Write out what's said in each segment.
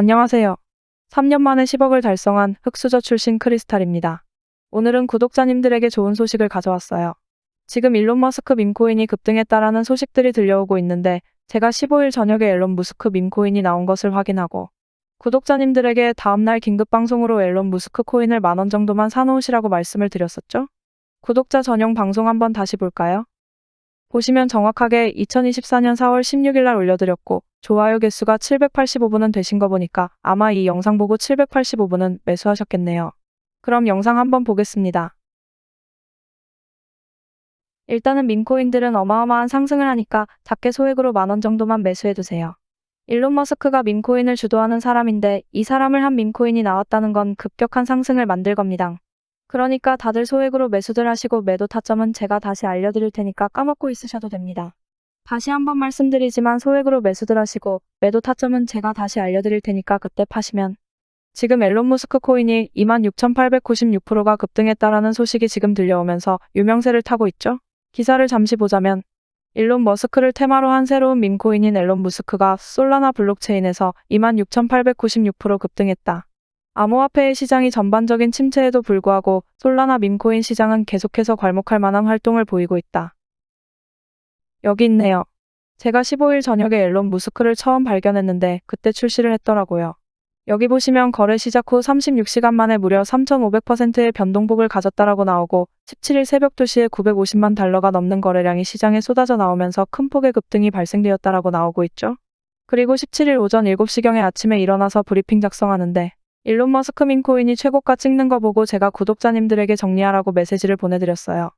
안녕하세요. 3년 만에 10억을 달성한 흑수저 출신 크리스탈입니다. 오늘은 구독자님들에게 좋은 소식을 가져왔어요. 지금 일론 머스크 밈코인이 급등했다라는 소식들이 들려오고 있는데 제가 15일 저녁에 일론 머스크 밈코인이 나온 것을 확인하고 구독자님들에게 다음날 긴급 방송으로 일론 머스크 코인을 만원 정도만 사놓으시라고 말씀을 드렸었죠? 구독자 전용 방송 한번 다시 볼까요? 보시면 정확하게 2024년 4월 16일 날 올려드렸고 좋아요 개수가 785분은 되신 거 보니까 아마 이 영상 보고 785분은 매수하셨겠네요. 그럼 영상 한번 보겠습니다. 일단은 민코인들은 어마어마한 상승을 하니까 작게 소액으로 만원 정도만 매수해두세요. 일론 머스크가 민코인을 주도하는 사람인데 이 사람을 한 민코인이 나왔다는 건 급격한 상승을 만들 겁니다. 그러니까 다들 소액으로 매수들 하시고 매도 타점은 제가 다시 알려드릴 테니까 까먹고 있으셔도 됩니다. 다시 한번 말씀드리지만 소액으로 매수들 하시고 매도 타점은 제가 다시 알려드릴 테니까 그때 파시면 지금 앨런 머스크 코인이 26,896%가 급등했다라는 소식이 지금 들려오면서 유명세를 타고 있죠. 기사를 잠시 보자면 일론 머스크를 테마로 한 새로운 밈코인인 앨런 머스크가 솔라나 블록체인에서 26,896% 급등했다. 암호화폐의 시장이 전반적인 침체에도 불구하고 솔라나 밈코인 시장은 계속해서 괄목할 만한 활동을 보이고 있다. 여기 있네요. 제가 15일 저녁에 앨런 무스크를 처음 발견했는데 그때 출시를 했더라고요. 여기 보시면 거래 시작 후 36시간 만에 무려 3,500%의 변동폭을 가졌다라고 나오고 17일 새벽 2시에 950만 달러가 넘는 거래량이 시장에 쏟아져 나오면서 큰 폭의 급등이 발생되었다라고 나오고 있죠. 그리고 17일 오전 7시경에 아침에 일어나서 브리핑 작성하는데 일론 머스크 민코인이 최고가 찍는 거 보고 제가 구독자님들에게 정리하라고 메시지를 보내드렸어요.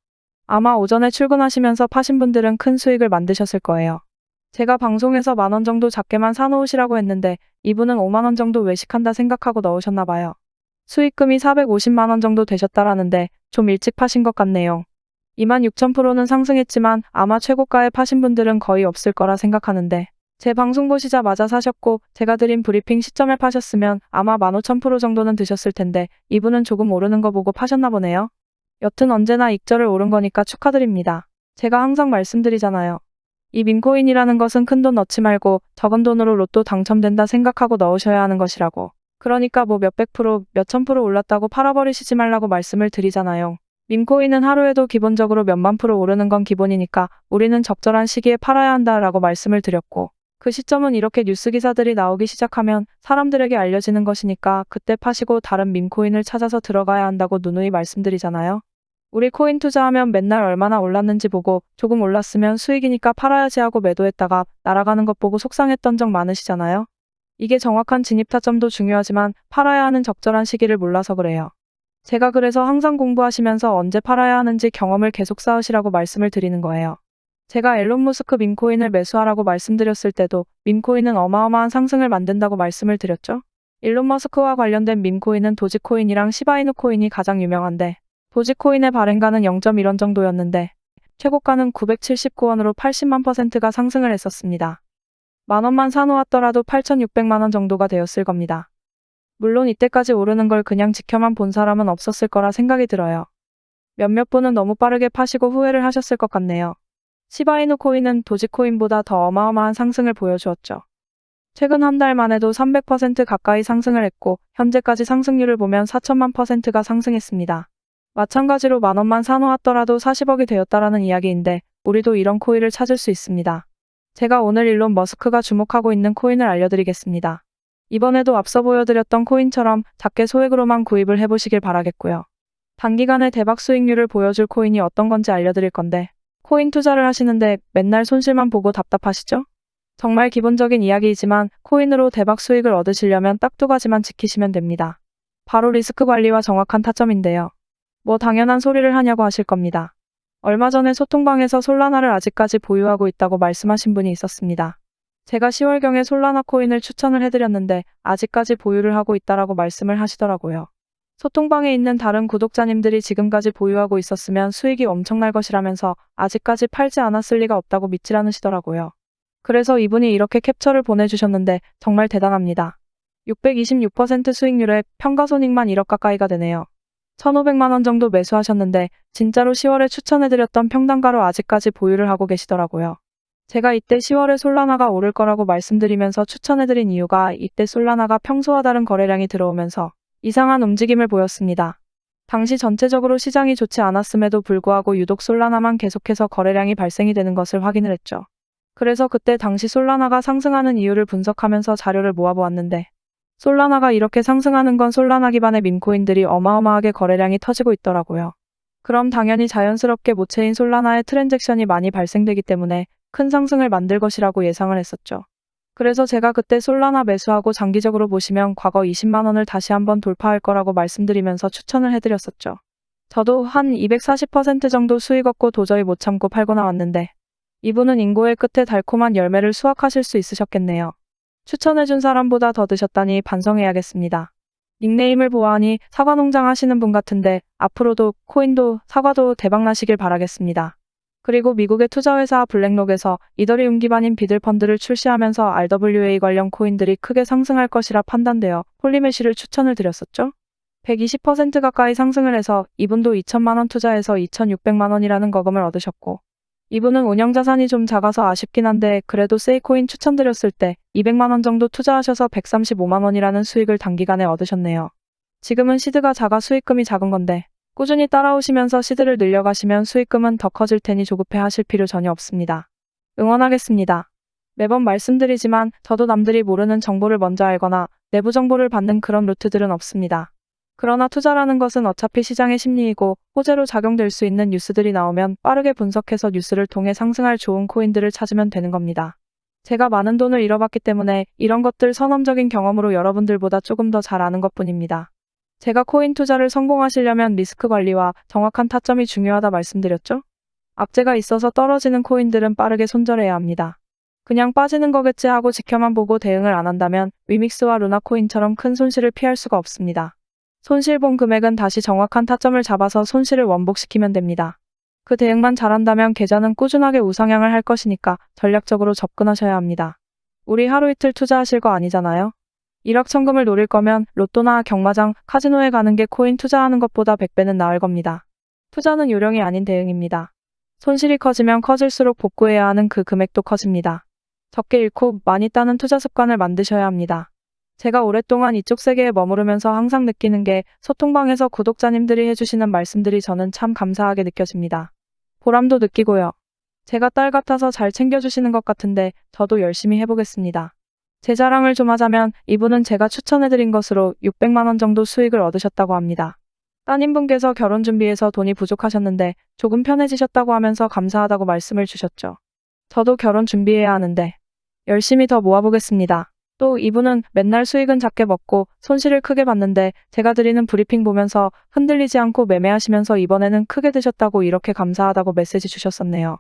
아마 오전에 출근하시면서 파신 분들은 큰 수익을 만드셨을 거예요. 제가 방송에서 만 원 정도 작게만 사놓으시라고 했는데 이분은 5만 원 정도 외식한다 생각하고 넣으셨나 봐요. 수익금이 450만 원 정도 되셨다라는데 좀 일찍 파신 것 같네요. 26,000%는 상승했지만 아마 최고가에 파신 분들은 거의 없을 거라 생각하는데 제 방송 보시자마자 사셨고 제가 드린 브리핑 시점에 파셨으면 아마 15,000% 정도는 드셨을 텐데 이분은 조금 오르는 거 보고 파셨나 보네요. 여튼 언제나 익절을 오른 거니까 축하드립니다. 제가 항상 말씀드리잖아요. 이 민코인이라는 것은 큰 돈 넣지 말고 적은 돈으로 로또 당첨된다 생각하고 넣으셔야 하는 것이라고. 그러니까 뭐 몇백 프로, 몇천 프로 올랐다고 팔아버리시지 말라고 말씀을 드리잖아요. 민코인은 하루에도 기본적으로 몇만 프로 오르는 건 기본이니까 우리는 적절한 시기에 팔아야 한다라고 말씀을 드렸고 그 시점은 이렇게 뉴스 기사들이 나오기 시작하면 사람들에게 알려지는 것이니까 그때 파시고 다른 밈코인을 찾아서 들어가야 한다고 누누이 말씀드리잖아요. 우리 코인 투자하면 맨날 얼마나 올랐는지 보고 조금 올랐으면 수익이니까 팔아야지 하고 매도했다가 날아가는 것 보고 속상했던 적 많으시잖아요. 이게 정확한 진입 타점도 중요하지만 팔아야 하는 적절한 시기를 몰라서 그래요. 제가 그래서 항상 공부하시면서 언제 팔아야 하는지 경험을 계속 쌓으시라고 말씀을 드리는 거예요. 제가 앨런 머스크 민코인을 매수하라고 말씀드렸을 때도 민코인은 어마어마한 상승을 만든다고 말씀을 드렸죠. 일론 머스크와 관련된 민코인은 도지코인이랑 시바이누 코인이 가장 유명한데 도지코인의 발행가는 0.1원 정도였는데 최고가는 979원으로 80만 퍼센트가 상승을 했었습니다. 만 원만 사놓았더라도 8,600만 원 정도가 되었을 겁니다. 물론 이때까지 오르는 걸 그냥 지켜만 본 사람은 없었을 거라 생각이 들어요. 몇몇 분은 너무 빠르게 파시고 후회를 하셨을 것 같네요. 시바이누 코인은 도지코인보다 더 어마어마한 상승을 보여주었죠. 최근 한 달만 해도 300% 가까이 상승을 했고 현재까지 상승률을 보면 4천만 퍼센트가 상승했습니다. 마찬가지로 만 원만 사놓았더라도 40억이 되었다라는 이야기인데 우리도 이런 코인을 찾을 수 있습니다. 제가 오늘 일론 머스크가 주목하고 있는 코인을 알려드리겠습니다. 이번에도 앞서 보여드렸던 코인처럼 작게 소액으로만 구입을 해보시길 바라겠고요. 단기간에 대박 수익률을 보여줄 코인이 어떤 건지 알려드릴 건데 코인 투자를 하시는데 맨날 손실만 보고 답답하시죠? 정말 기본적인 이야기이지만 코인으로 대박 수익을 얻으시려면 딱 두 가지만 지키시면 됩니다. 바로 리스크 관리와 정확한 타점인데요. 뭐 당연한 소리를 하냐고 하실 겁니다. 얼마 전에 소통방에서 솔라나를 아직까지 보유하고 있다고 말씀하신 분이 있었습니다. 제가 10월경에 솔라나 코인을 추천을 해드렸는데 아직까지 보유를 하고 있다라고 말씀을 하시더라고요. 소통방에 있는 다른 구독자님들이 지금까지 보유하고 있었으면 수익이 엄청날 것이라면서 아직까지 팔지 않았을 리가 없다고 믿질 않으시더라고요. 그래서 이분이 이렇게 캡처를 보내주셨는데 정말 대단합니다. 626% 수익률에 평가손익만 1억 가까이가 되네요. 1,500만원 정도 매수하셨는데 진짜로 10월에 추천해드렸던 평단가로 아직까지 보유를 하고 계시더라고요. 제가 이때 10월에 솔라나가 오를 거라고 말씀드리면서 추천해드린 이유가 이때 솔라나가 평소와 다른 거래량이 들어오면서 이상한 움직임을 보였습니다. 당시 전체적으로 시장이 좋지 않았음에도 불구하고 유독 솔라나만 계속해서 거래량이 발생이 되는 것을 확인을 했죠. 그래서 그때 당시 솔라나가 상승하는 이유를 분석하면서 자료를 모아보았는데 솔라나가 이렇게 상승하는 건 솔라나 기반의 밈코인들이 어마어마하게 거래량이 터지고 있더라고요. 그럼 당연히 자연스럽게 모체인 솔라나의 트랜잭션이 많이 발생되기 때문에 큰 상승을 만들 것이라고 예상을 했었죠. 그래서 제가 그때 솔라나 매수하고 장기적으로 보시면 과거 20만원을 다시 한번 돌파할 거라고 말씀드리면서 추천을 해드렸었죠. 저도 한 240% 정도 수익 얻고 도저히 못 참고 팔고 나왔는데 이분은 인고의 끝에 달콤한 열매를 수확하실 수 있으셨겠네요. 추천해준 사람보다 더 드셨다니 반성해야겠습니다. 닉네임을 보아하니 사과 농장 하시는 분 같은데 앞으로도 코인도 사과도 대박나시길 바라겠습니다. 그리고 미국의 투자회사 블랙록에서 이더리움 기반인 비들펀드를 출시하면서 RWA 관련 코인들이 크게 상승할 것이라 판단되어 폴리메시를 추천을 드렸었죠. 120% 가까이 상승을 해서 이분도 2천만원 투자해서 2,600만원이라는 거금을 얻으셨고 이분은 운영자산이 좀 작아서 아쉽긴 한데 그래도 세이코인 추천드렸을 때 200만원 정도 투자하셔서 135만원이라는 수익을 단기간에 얻으셨네요. 지금은 시드가 작아 수익금이 작은 건데 꾸준히 따라오시면서 시드를 늘려가시면 수익금은 더 커질 테니 조급해 하실 필요 전혀 없습니다. 응원하겠습니다. 매번 말씀드리지만 저도 남들이 모르는 정보를 먼저 알거나 내부 정보를 받는 그런 루트들은 없습니다. 그러나 투자라는 것은 어차피 시장의 심리이고 호재로 작용될 수 있는 뉴스들이 나오면 빠르게 분석해서 뉴스를 통해 상승할 좋은 코인들을 찾으면 되는 겁니다. 제가 많은 돈을 잃어봤기 때문에 이런 것들 선험적인 경험으로 여러분들보다 조금 더 잘 아는 것 뿐입니다. 제가 코인 투자를 성공하시려면 리스크 관리와 정확한 타점이 중요하다 말씀드렸죠? 악재가 있어서 떨어지는 코인들은 빠르게 손절해야 합니다. 그냥 빠지는 거겠지 하고 지켜만 보고 대응을 안 한다면 위믹스와 루나코인처럼 큰 손실을 피할 수가 없습니다. 손실 본 금액은 다시 정확한 타점을 잡아서 손실을 원복시키면 됩니다. 그 대응만 잘한다면 계좌는 꾸준하게 우상향을 할 것이니까 전략적으로 접근하셔야 합니다. 우리 하루 이틀 투자하실 거 아니잖아요? 일확천금을 노릴 거면 로또나 경마장, 카지노에 가는 게 코인 투자하는 것보다 100배는 나을 겁니다. 투자는 요령이 아닌 대응입니다. 손실이 커지면 커질수록 복구해야 하는 그 금액도 커집니다. 적게 잃고 많이 따는 투자 습관을 만드셔야 합니다. 제가 오랫동안 이쪽 세계에 머무르면서 항상 느끼는 게 소통방에서 구독자님들이 해주시는 말씀들이 저는 참 감사하게 느껴집니다. 보람도 느끼고요. 제가 딸 같아서 잘 챙겨주시는 것 같은데 저도 열심히 해보겠습니다. 제 자랑을 좀 하자면 이분은 제가 추천해드린 것으로 600만원 정도 수익을 얻으셨다고 합니다. 따님분께서 결혼 준비해서 돈이 부족하셨는데 조금 편해지셨다고 하면서 감사하다고 말씀을 주셨죠. 저도 결혼 준비해야 하는데 열심히 더 모아보겠습니다. 또 이분은 맨날 수익은 작게 먹고 손실을 크게 봤는데 제가 드리는 브리핑 보면서 흔들리지 않고 매매하시면서 이번에는 크게 드셨다고 이렇게 감사하다고 메시지 주셨었네요.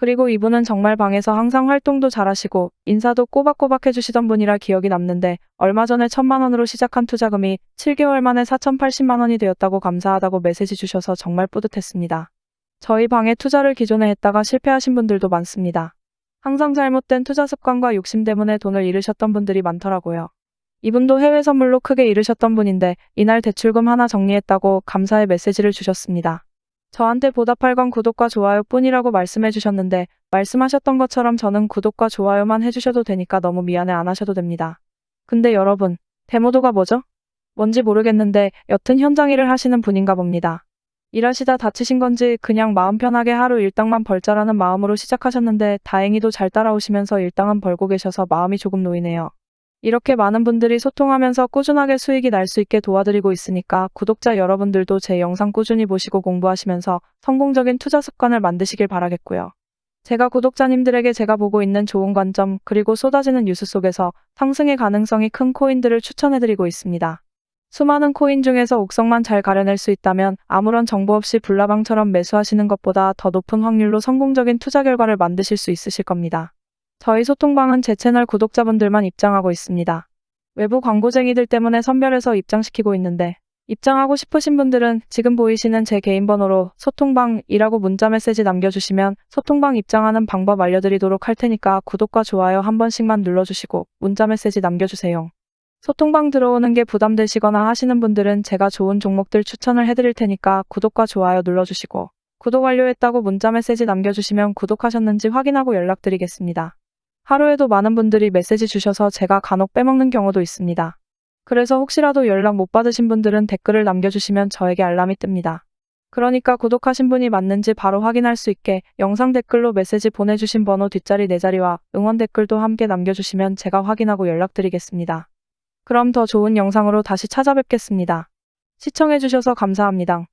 그리고 이분은 정말 방에서 항상 활동도 잘하시고 인사도 꼬박꼬박 해주시던 분이라 기억이 남는데 얼마 전에 천만 원으로 시작한 투자금이 7개월 만에 4,080만 원이 되었다고 감사하다고 메시지 주셔서 정말 뿌듯했습니다. 저희 방에 투자를 기존에 했다가 실패하신 분들도 많습니다. 항상 잘못된 투자 습관과 욕심 때문에 돈을 잃으셨던 분들이 많더라고요. 이분도 해외 선물로 크게 잃으셨던 분인데 이날 대출금 하나 정리했다고 감사의 메시지를 주셨습니다. 저한테 보답할 건 구독과 좋아요 뿐이라고 말씀해 주셨는데 말씀하셨던 것처럼 저는 구독과 좋아요만 해주셔도 되니까 너무 미안해 안 하셔도 됩니다. 근데 여러분, 데모도가 뭐죠? 뭔지 모르겠는데 여튼 현장 일을 하시는 분인가 봅니다. 일하시다 다치신 건지 그냥 마음 편하게 하루 일당만 벌자라는 마음으로 시작하셨는데 다행히도 잘 따라오시면서 일당은 벌고 계셔서 마음이 조금 놓이네요. 이렇게 많은 분들이 소통하면서 꾸준하게 수익이 날 수 있게 도와드리고 있으니까 구독자 여러분들도 제 영상 꾸준히 보시고 공부하시면서 성공적인 투자 습관을 만드시길 바라겠고요. 제가 구독자님들에게 제가 보고 있는 좋은 관점 그리고 쏟아지는 뉴스 속에서 상승의 가능성이 큰 코인들을 추천해드리고 있습니다. 수많은 코인 중에서 옥성만 잘 가려낼 수 있다면 아무런 정보 없이 불나방처럼 매수하시는 것보다 더 높은 확률로 성공적인 투자 결과를 만드실 수 있으실 겁니다. 저희 소통방은 제 채널 구독자분들만 입장하고 있습니다. 외부 광고쟁이들 때문에 선별해서 입장시키고 있는데 입장하고 싶으신 분들은 지금 보이시는 제 개인 번호로 소통방이라고 문자 메시지 남겨주시면 소통방 입장하는 방법 알려드리도록 할 테니까 구독과 좋아요 한 번씩만 눌러주시고 문자 메시지 남겨주세요. 소통방 들어오는 게 부담되시거나 하시는 분들은 제가 좋은 종목들 추천을 해드릴 테니까 구독과 좋아요 눌러주시고 구독 완료했다고 문자 메시지 남겨주시면 구독하셨는지 확인하고 연락드리겠습니다. 하루에도 많은 분들이 메시지 주셔서 제가 간혹 빼먹는 경우도 있습니다. 그래서 혹시라도 연락 못 받으신 분들은 댓글을 남겨주시면 저에게 알람이 뜹니다. 그러니까 구독하신 분이 맞는지 바로 확인할 수 있게 영상 댓글로 메시지 보내주신 번호 뒷자리 네 자리와 응원 댓글도 함께 남겨주시면 제가 확인하고 연락드리겠습니다. 그럼 더 좋은 영상으로 다시 찾아뵙겠습니다. 시청해주셔서 감사합니다.